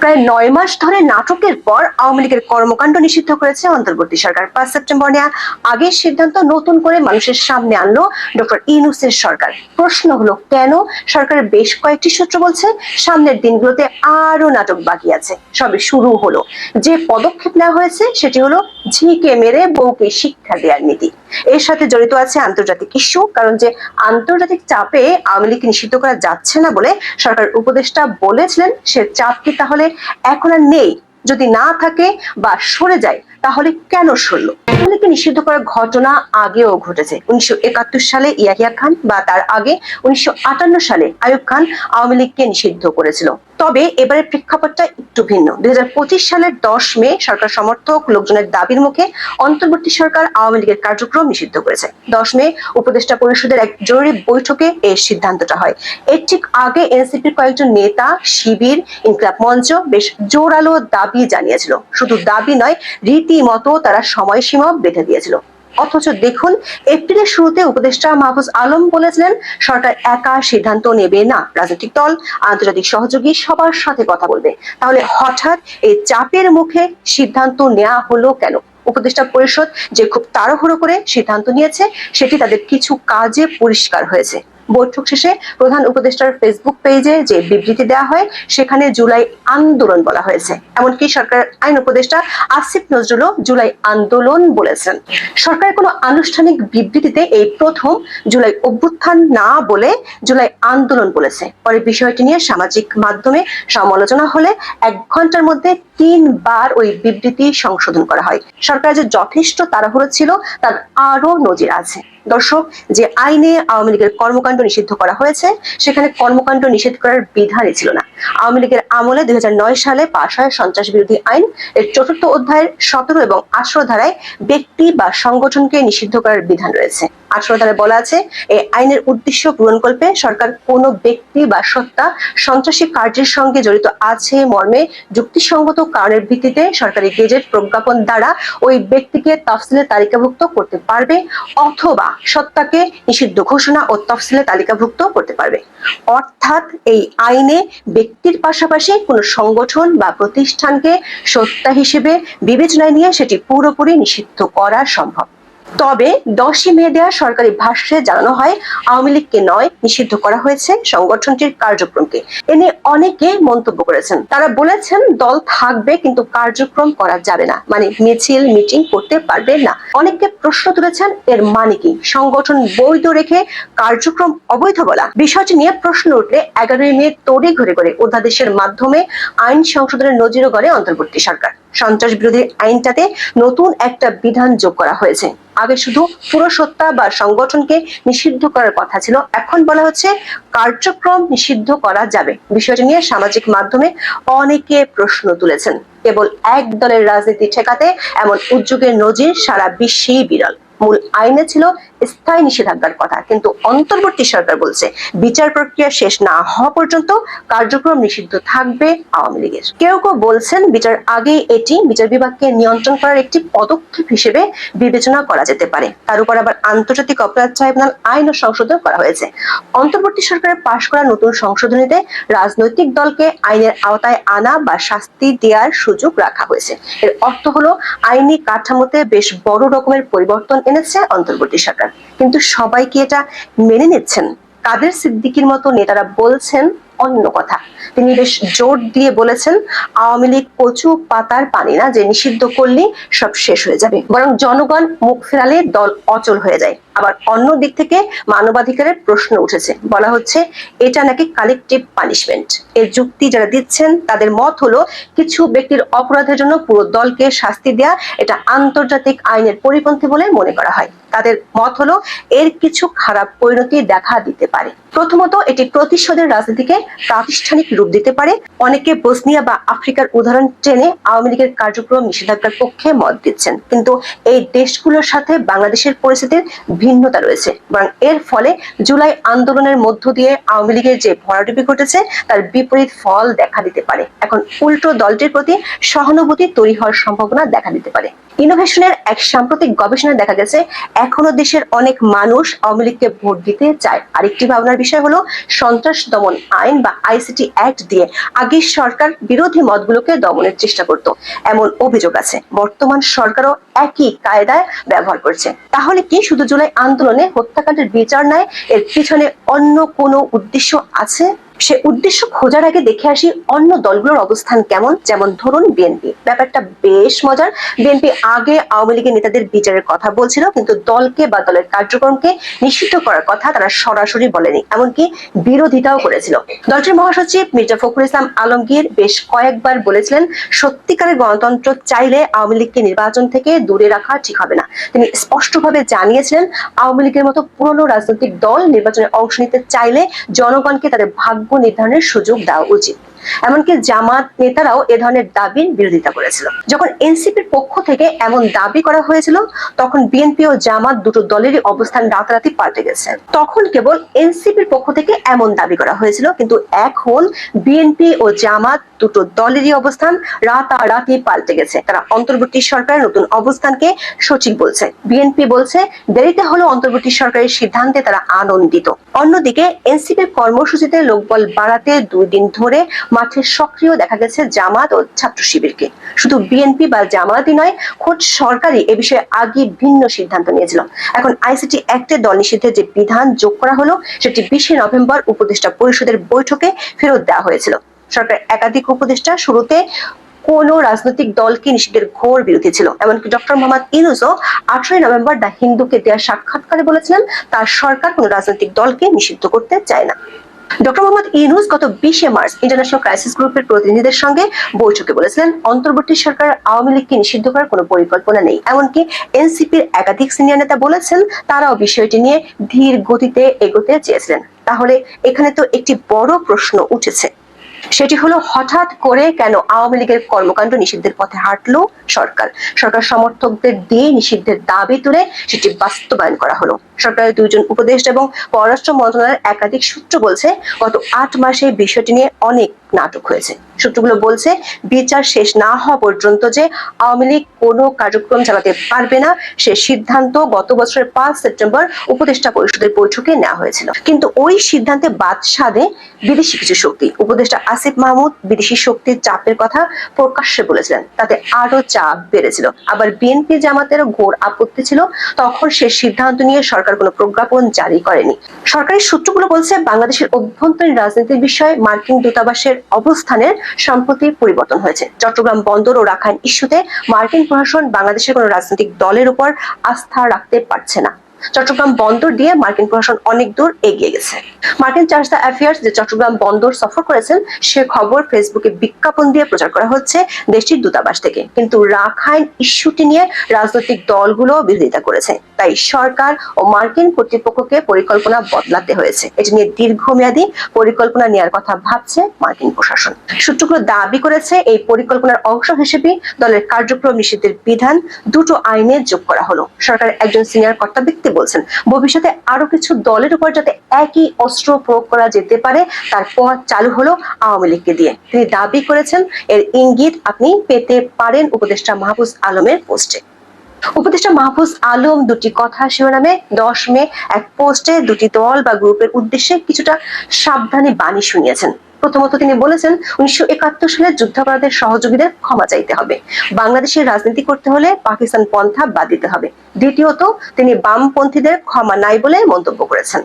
প্রায় নয় মাস ধরে নাটকের পর আওয়ামী লীগের কর্মকাণ্ড নিষিদ্ধ করেছে অন্তর্বর্তী সরকার। পাঁচ সেপ্টেম্বর নেওয়া আগের সিদ্ধান্ত নতুন করে মানুষের সামনে আনলো ডক্টর ইনুসের সরকার। প্রশ্ন হলো, কেন সরকারের বেশ কয়েকটি সূত্র বলছে সামনের দিনগুলোতে আরও নাটক বাকি আছে। সবে শুরু হলো। যে পদক্ষেপ নেওয়া হয়েছে সেটি হলো ঝিকে মেরে বউকে শিক্ষা দেওয়ার নীতি। এর সাথে জড়িত আছে আন্তর্জাতিক ইস্যু, কারণ যে আন্তর্জাতিক চাপে আওয়ামী লীগ নিষিদ্ধ করা যাচ্ছে না বলে সরকার উপদেষ্টা বলেছিলেন, সে চাপ কি তাহলে এখন আর নেই। যদি না থাকে বা সরে যায়, তাহলে কেন সরল? আওয়ামী নিষিদ্ধ করার ঘটনা আগেও ঘটেছে। উনিশশো একাত্তর সালে ইয়াহিয়া খান বা তার আগে উনিশশো আটান্ন সালে আয়ুব খান আওয়ামী লীগকে নিষিদ্ধ করেছিল। তবে এবারের প্রেক্ষাপটটা একটু ভিন্ন। দুই হাজার পঁচিশ সালের দশ মে সরকার সমর্থক লোকজনের দাবির মুখে অন্তর্বর্তী সরকার আওয়ামী লীগের কার্যক্রম নিষিদ্ধ করেছে। দশ মে উপদেষ্টা পরিষদের এক জরুরি বৈঠকে এই সিদ্ধান্তটা হয়। এর ঠিক আগে এনসিপির কয়েকজন নেতা, শিবির, ইনকলাব মঞ্চ বেশ জোরালো দাবি জানিয়েছিল। শুধু দাবি নয়, রীতিমতো তারা সময়সীমা বেঁধে দিয়েছিল। অথচ দেখুন, এপ্রিলের শুরুতে উপদেষ্টা মাহফুজ আলম বলেছিলেন, সরকার একা সিদ্ধান্ত নেবে না। রাজনৈতিক দল, আন্তর্জাতিক সহযোগী সবার সাথে কথা বলবে। তাহলে হঠাৎ এই চাপের মুখে সিদ্ধান্ত নেওয়া হলো কেন? উপদেষ্টা পরিষদ যে খুব তাড়াহুড়ো করে সিদ্ধান্ত নিয়েছে, সেটি তাদের কিছু কাজে পরিষ্কার হয়েছে। বৈঠক শেষে প্রধান উপদেষ্টার ফেসবুক পেজে যে বিবৃতি দেওয়া হয়, সেখানে জুলাই আন্দোলন বলা হয়েছে। এমনকি সরকার আইন উপদেষ্টা আসিফ নজরুলও জুলাই আন্দোলন বলেছেন। সরকারের কোনো আনুষ্ঠানিক বিবৃতিতে এই প্রথম জুলাই অভ্যুত্থান না বলে জুলাই আন্দোলন বলেছে। পরে বিষয়টি নিয়ে সামাজিক মাধ্যমে সমালোচনা হলে এক ঘণ্টার মধ্যে তিনবার ওই বিবৃতি সংশোধন করা হয়। সরকার যে যথেষ্ট তাড়াহুড়ো ছিল, তার আরও নজির আছে। দর্শক, যে আইনে আওয়ামী লীগের কর্মকাণ্ড নিষিদ্ধ করা হয়েছে, সেখানে কর্মকাণ্ড নিষেধ করার বিধানই ছিল না। আওয়ামী লীগের আমলে দুই সালে পাশ হয় সন্ত্রাস বিরোধী আইন। এর চতুর্থ অধ্যায়ের সতেরো এবং আঠারো ধারায় ব্যক্তি বা সংগঠনকে নিষিদ্ধ করার বিধান রয়েছে। আঠারো ধারায় বলা আছে, এই আইনের উদ্দেশ্য পূরণকল্পে সরকার কোনো ব্যক্তি বা সত্তা সন্ত্রাসী কার্যের সঙ্গে জড়িত আছে, মর্মে যুক্তিসঙ্গত কারণের ভিত্তিতে সরকারি গেজেট প্রজ্ঞাপন দ্বারা ওই ব্যক্তিকে তফসিলে তালিকাভুক্ত করতে পারবে, অথবা সত্তাকে নিষিদ্ধ ঘোষণা ও তফসিলে তালিকাভুক্ত করতে পারবে। অর্থাৎ এই আইনে ব্যক্তির পাশাপাশি কোনো সংগঠন বা প্রতিষ্ঠানকে সত্তা হিসেবে বিবেচনায় নিয়ে সেটি পুরোপুরি নিষিদ্ধ করা সম্ভব। তবে দশই মে দেওয়া সরকারি ভাষ্যে জানানো হয়, আওয়ামী লীগকে নয়, নিষিদ্ধ করা হয়েছে সংগঠনটির কার্যক্রমকে। এ নিয়ে অনেকে মন্তব্য করেছেন। তারা বলেছেন, দল থাকবে কিন্তু কার্যক্রম করা যাবে না। মানে মিছিল, মিটিং করতে পারবে না। অনেকে প্রশ্ন তুলেছেন, এর মানে কি? সংগঠন বৈধ রেখে কার্যক্রম অবৈধ বলা। বিষয়টি নিয়ে প্রশ্ন উঠলে এগারোই মে তড়ি ঘুরে করে অধ্যাদেশের মাধ্যমে আইন সংশোধনের নজিরও করে অন্তর্বর্তী সরকার। সন্ত্রাস বিরোধী আইনটাতে নতুন একটা বিধান যোগ করা হয়েছে। আগে শুধু পুরো পুরসত্তা বা সংগঠনকে নিষিদ্ধ করার কথা ছিল, এখন বলা হচ্ছে কার্যক্রম নিষিদ্ধ করা যাবে। বিষয়টি নিয়ে সামাজিক মাধ্যমে অনেকে প্রশ্ন তুলেছেন। কেবল এক দলের রাজনীতি ঠেকাতে এমন উদ্যোগের নজির সারা বিশ্বেই বিরল। মূল আইনে ছিল স্থায়ী নিষেধাজ্ঞার কথা। কিন্তু অন্তর্বর্তী সরকার বলছে, বিচার প্রক্রিয়া শেষ না হওয়া পর্যন্ত কার্যক্রম নিষিদ্ধ থাকবে আওয়ামী লীগের। কেউ কেউ বলছেন, বিচার আগে এটি বিচার বিভাগকে নিয়ন্ত্রণ করার একটি পদক্ষেপ হিসেবে বিবেচনা করা যেতে পারে। তার উপর আবার আন্তর্জাতিক অপরাধ ট্রাইব্যুনাল আইন ও সংশোধন করা হয়েছে। অন্তর্বর্তী সরকারের পাশ করা নতুন সংশোধনীতে রাজনৈতিক দলকে আইনের আওতায় আনা বা শাস্তি দেওয়ার সুযোগ রাখা হয়েছে। এর অর্থ হলো, আইনি কাঠামোতে বেশ বড় রকমের পরিবর্তন এনেছে অন্তর্বর্তী সরকার। কিন্তু সবাই কি এটা মেনে নিচ্ছেন। কাদের সিদ্দিকির মতো নেতারা বলছেন অন্য কথা। তিনি বেশ জোর দিয়ে বলেছেন, আওয়ামী লীগ কচু পাতার পানি না, যে নিষিদ্ধ করলে সব শেষ হয়ে যাবে। বরং জনগণ মুখ ফেরালে দল অচল হয়ে যায়। আবার অন্য দিক থেকে মানবাধিকারের প্রশ্ন উঠেছে। বলা হচ্ছে, এটা নাকি কালেকটিভ পানিশমেন্ট এর যুক্তি যারা দিচ্ছেন, তাদের মত হলো, কিছু ব্যক্তির অপরাধের জন্য পুরো দলকে শাস্তি দেয়া, এটা আন্তর্জাতিক আইনের পরিপন্থী বলে মনে করা হয়। তাদের মত হলো এর কিছু খারাপ পরিণতি দেখা দিতে পারে। প্রথমত, এটি প্রতিশোধের রাজনীতিকে প্রাতিষ্ঠানিক রূপ দিতে পারে। অনেকে বসনিয়া বা আফ্রিকার উদাহরণ টেনে আওয়ামী লীগের কার্যক্রম নিষেধাজ্ঞার পক্ষে মত দিচ্ছেন। কিন্তু এই দেশগুলোর সাথে বাংলাদেশের পরিস্থিতির ভিন্নতা রয়েছে। বরং এর ফলে জুলাই আন্দোলনের মধ্য দিয়ে আওয়ামী লীগের যে ভরাডুবি ঘটেছে, তার বিপরীত ফল দেখা দিতে পারে। এখন উল্টো দলটির প্রতি সহানুভূতি তৈরি হওয়ার সম্ভাবনা দেখা দিতে পারে। ইনোভেশনের এক সাম্প্রতিক গবেষণায় দেখা গেছে এখনও দেশের অনেক মানুষ আওয়ামী লীগকে ভোট দিতে চায়। আরেকটি ভাবনার বিষয় হলো, সন্ত্রাস দমন আইন বা আইসিটি অ্যাক্ট দিয়ে আগে সরকার বিরোধী মতগুলোকে দমনের চেষ্টা করত। এমন অভিযোগ আছে। বর্তমান সরকারও একই কায়দায় ব্যবহার করছে। তাহলে কি শুধু জুলাই আন্দোলনে হত্যাকাণ্ডের বিচার নেয় এর পিছনে অন্য কোনো উদ্দেশ্য আছে? সে উদ্দেশ্য খোঁজার আগে দেখে আসি অন্য দলগুলোর অবস্থান কেমন, যেমন ধরুন বিএনপি ব্যাপারটা বেশ মজার। বিএনপি আগে আওয়ামী লীগের নেতাদের বিচারের কথা বলছিল, কিন্তু দলকে বা দলের কার্যক্রমকে নিষিদ্ধ করার কথা তারা সরাসরি বলেনি। এমনকি বিরোধিতাও করেছিল। দলটির মহাসচিব মির্জা ফখরুল ইসলাম আলমগীর বেশ কয়েকবার বলেছিলেন, সত্যিকারের গণতন্ত্র চাইলে আওয়ামী লীগকে নির্বাচন থেকে দূরে রাখা ঠিক হবে না। তিনি স্পষ্টভাবে জানিয়েছিলেন, আওয়ামী লীগের মতো পুরনো রাজনৈতিক দল নির্বাচনে অংশ নিতে চাইলে জনগণকে তাদের ভাগ্য নির্ধারণের সুযোগ দেওয়া উচিত। এমনকি জামাত নেতারাও এ ধরনের দাবির বিরোধিতা করেছিল। যখন এনসিপির পক্ষ থেকে এমন দাবি করা হয়েছিল, তখন বিএনপি ও জামাত দুটো দলেরই অবস্থান রাতারাতি পাল্টে গেছে। তখন কেবল এনসিপির পক্ষ থেকে এমন দাবি করা হয়েছিল, কিন্তু এখন বিএনপি ও জামাত দুটো দলেরই অবস্থান রাতারাতি পাল্টে গেছে। তারা অন্তর্বর্তী সরকারের নতুন অবস্থানকে সঠিক বলছে। বিএনপি বলছে, দেরিতে হলো অন্তর্বর্তী সরকারের সিদ্ধান্তে তারা আনন্দিত। অন্যদিকে এনসিপির কর্মসূচিতে লোকবল বাড়াতে দুই দিন ধরে মাঠে সক্রিয় দেখা গেছে জামাত ও ছাত্র শিবিরকে। শুধু বিএনপি বা জামাতই নয়, খোদ সরকারই এ বিষয়ে আগে ভিন্ন সিদ্ধান্ত নিয়েছিল। এখন আইসিটি অ্যাক্টে দল নিষিদ্ধের যে বিধান যোগ করা হলো, সেটি বিশে নভেম্বর উপদেষ্টা পরিষদের বৈঠকে ফেরত দেওয়া হয়েছিল। সরকার একাধিক উপদেষ্টা শুরুতে কোন রাজনৈতিক দলকে নিষিদ্ধের ঘোর বিরোধী ছিল? এমনকি ডক্টর মোহাম্মদ ইউনুসও আঠারোই নভেম্বর দ্য হিন্দুকে দেওয়া সাক্ষাৎকারে বলেছিলেন, তার সরকার কোন রাজনৈতিক দলকে নিষিদ্ধ করতে চায় না। ডক্টর মোহাম্মদ ইউনুস গত বিশে মার্চ ইন্টারন্যাশনাল ক্রাইসিস গ্রুপের প্রতিনিধিদের সঙ্গে বৈঠকে বলেছিলেন, অন্তর্বর্তী সরকার আওয়ামী লীগকে নিষিদ্ধ করার কোনো পরিকল্পনা নেই। এমনকি এনসিপির একাধিক সিনিয়র নেতা বলেছেন, তারাও বিষয়টি নিয়ে ধীর গতিতে এগোতে চেয়েছিলেন। তাহলে এখানে তো একটি বড় প্রশ্ন উঠেছে। সেটি হলো হঠাৎ করে কেন আওয়ামী লীগের কর্মকাণ্ড নিষিদ্ধের পথে হাঁটলো সরকার? সরকার সমর্থকদের দিয়ে নিষিদ্ধের দাবি তুলে সেটি বাস্তবায়ন করা হলো। সরকারের দুজন উপদেষ্টা এবং পররাষ্ট্র মন্ত্রণালয়ের একাধিক সূত্র বলছে, গত আট মাসে বিষয়টি নিয়ে অনেক নাটক হয়েছে। সূত্রগুলো বলছে, বিচার শেষ না হওয়া পর্যন্ত যে আওয়ামী লীগ কোনো কার্যক্রম চালাতে পারবে না, সে সিদ্ধান্ত গত বছরের পাঁচ সেপ্টেম্বর উপদেষ্টা পরিষদের বৈঠকে নেওয়া হয়েছিল। কিন্তু ওই সিদ্ধান্তে বাদ সাধে বিদেশি কিছু শক্তি। উপদেষ্টা আসিফ মাহমুদ বিদেশি শক্তির চাপের কথা প্রকাশ্যে বলেছিলেন। তাতে আরও চাপ বেড়েছিল। আবার বিএনপি জামাতের ঘোর আপত্তি ছিল। তখন সে সিদ্ধান্ত নিয়ে সরকার কোনো প্রজ্ঞাপন জারি করেনি। সরকারি সূত্রগুলো বলছে, বাংলাদেশের অভ্যন্তরীণ রাজনীতির বিষয়ে মার্কিন দূতাবাসের অবস্থানের সম্প্রতি পরিবর্তন হয়েছে। চট্টগ্রাম বন্দর ও রাখাইন ইস্যুতে মার্কিন প্রশাসন বাংলাদেশের কোনো রাজনৈতিক দলের উপর আস্থা রাখতে পারছে না। চট্টগ্রাম বন্দর দিয়ে মার্কিন প্রশাসন অনেক দূর এগিয়ে গেছে। মার্কিন চার্জ দ্য অ্যাফেয়ার্স যে চট্টগ্রাম বন্দর সফর করেছেন, সে খবর ফেসবুকে বিজ্ঞাপন দিয়ে প্রচার করা হচ্ছে দেশটির দূতাবাস থেকে। কিন্তু রাখাইন ইস্যুটি নিয়ে রাজনৈতিক দলগুলো বিরোধিতা করেছে। তাই সরকার ও মার্কিন কর্তৃপক্ষকে পরিকল্পনা বদলাতে হয়েছে। এটি নিয়ে দীর্ঘমেয়াদী পরিকল্পনা নেওয়ার কথা ভাবছে মার্কিন প্রশাসন। সূত্রগুলো দাবি করেছে, এই পরিকল্পনার অংশ হিসেবে দলের কার্যক্রম নিষিদ্ধের বিধান দুটো আইনে যোগ করা হলো। সরকারের একজন সিনিয়র কর্তা ব্যক্তি বলছেন, ভবিষ্যতে আরও কিছু দলের উপর যাতে একই অস্ত্র প্রয়োগ করা যেতে পারে, তার পথ চালু হলো আওয়ামী লীগকে দিয়ে। তিনি দাবি করেছেন, এর ইঙ্গিত আপনি পেতে পারেন উপদেষ্টা মাহফুজ আলমের পোস্টে। উপদেষ্টা মাহফুজ আলম দুটি কথা শিরোনামে দশ মে এক পোস্টে দুটি দল বা গ্রুপের উদ্দেশ্যে কিছুটা সাবধানী বাণী শুনিয়েছেন। প্রথমত তিনি বলেছেন, উনিশশো একাত্তর সালে যুদ্ধাপরাধের সহযোগীদের ক্ষমা চাইতে হবে। বাংলাদেশের রাজনীতি করতে হলে পাকিস্তান পন্থা বাদ দিতে হবে। দ্বিতীয়ত, তিনি বামপন্থীদের ক্ষমা নাই বলে মন্তব্য করেছেন।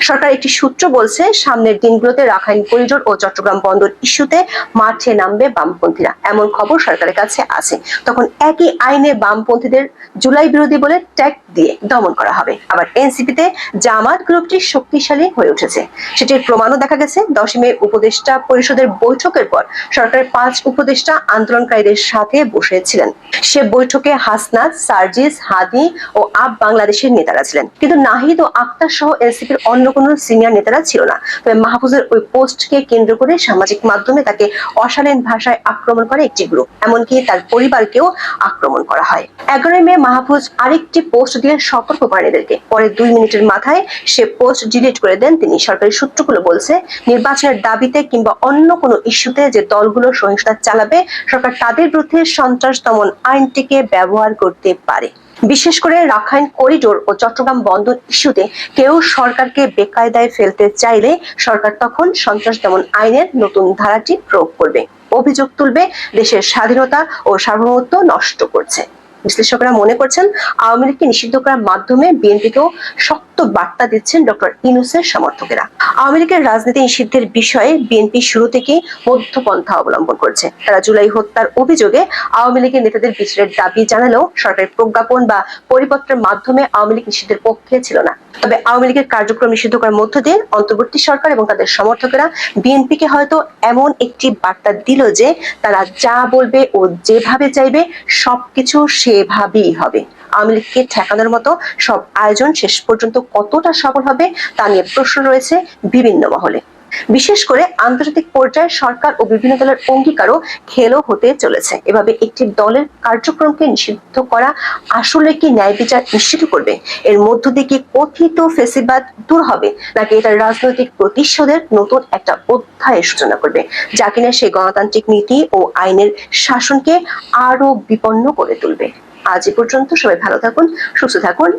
সরকার একটি সূত্র বলছে, সামনের দিনগুলোতে রাখাইন করিডোর ও চট্টগ্রাম বন্দর ইস্যুতে মাঠে নামবে বামপন্থীরা। এমন খবর সরকারের কাছে আছে। তখন একই আইনে বামপন্থীদের জুলাই বিরোধী বলে ট্যাগ দিয়ে দমন করা হবে। আবার এনসিপিতে জামাত গ্রুপটি শক্তিশালী হয়ে উঠেছে। সেটির প্রমাণও দেখা গেছে। দশমে উপদেষ্টা পরিষদের বৈঠকের পর সরকারের পাঁচ উপদেষ্টা আন্দোলনকারীদের সাথে বসেছিলেন। সে বৈঠকে হাসনাত, সার্জিস, হাদি ও আপ বাংলাদেশের নেতারা ছিলেন। কিন্তু নাহিদ ও আক্তার সহ এনসিপির অন্য কোনো সিনিয়র নেতারা ছিল না। তবে মাহফুজের ওই পোস্টকে কেন্দ্র করে সামাজিক মাধ্যমে তাকে অশালীন ভাষায় আক্রমণ করে একটি গ্রুপ এমনকি তার পরিবারকেও আক্রমণ করা হয়। এগারোই মে মাহফুজ আরেকটি পোস্ট দিয়ে সতর্ক করেন এদেরকে। পরে দুই মিনিটের মাথায় সে পোস্ট ডিলিট করে দেন। তিনি সরকারি সূত্রগুলো বলছে, নির্বাচনের দাবিতে কিংবা অন্য কোনো ইস্যুতে যে দলগুলো সহিংসতা চালাবে, সরকার তাদের বিরুদ্ধে সন্ত্রাস দমন আইনটিকে ব্যবহার করতে পারে। বিশেষ করে রাখাইন করিডোর ও চট্টগ্রাম বন্দর ইস্যুতে কেউ সরকারকে বেকায়দায় ফেলতে চাইলে সরকার তখন সন্ত্রাস দমন আইনের নতুন ধারাটি প্রয়োগ করবে, অভিযোগ তুলবে, দেশের স্বাধীনতা ও সার্বভৌমত্ব নষ্ট করছে। বিশ্লেষকরা মনে করছেন, আওয়ামী লীগকে নিষিদ্ধ করার মাধ্যমে বিএনপিকেও শক্ত বার্তা দিচ্ছেন ডক্টর ইনুসের সমর্থকেরা। লীগের রাজনীতি নিষিদ্ধের বিষয়ে বিএনপি শুরু থেকেই মধ্যপন্থা অবলম্বন করছে। তারা জুলাই হত্যার অভিযোগে আওয়ামী লীগের নেতাদের বিচারের দাবি জানালেও সরকারের প্রজ্ঞাপন বা পরিপত্রের মাধ্যমে আওয়ামী লীগ নিষিদ্ধের পক্ষে ছিল না। তবে আওয়ামী লীগের কার্যক্রম নিষিদ্ধ করার মধ্য দিয়ে অন্তর্বর্তী সরকার এবং তাদের সমর্থকেরা বিএনপিকে হয়তো এমন একটি বার্তা দিল যে তারা যা বলবে ও যেভাবে চাইবে সবকিছু সেভাবেই হবে। আওয়ামী লীগকে ঠেকানোর মতো সব আয়োজন শেষ পর্যন্ত কতটা সফল হবে তা নিয়ে প্রশ্ন রয়েছে বিভিন্ন মহলে। বিশেষ করে আন্তর্জাতিক পর্যায়ে সরকার ও বিভিন্ন দলের অঙ্গীকারও খেলো হতে চলেছে। এভাবে একটি দলের কার্যক্রমকে নিষিদ্ধ করা আসলে কি ন্যায় বিচার নিশ্চিত করবে? এর মধ্য দিয়ে কি কথিত ফেসিবাদ দূর হবে? নাকি এটা রাজনৈতিক প্রতিশোধের নতুন একটা অধ্যায়ের সূচনা করবে? যা কিনা সেই গণতান্ত্রিক নীতি ও আইনের শাসনকে আরও বিপন্ন করে তুলবে। আজ এ পর্যন্ত সবাই ভালো থাকুন সুস্থ থাকুন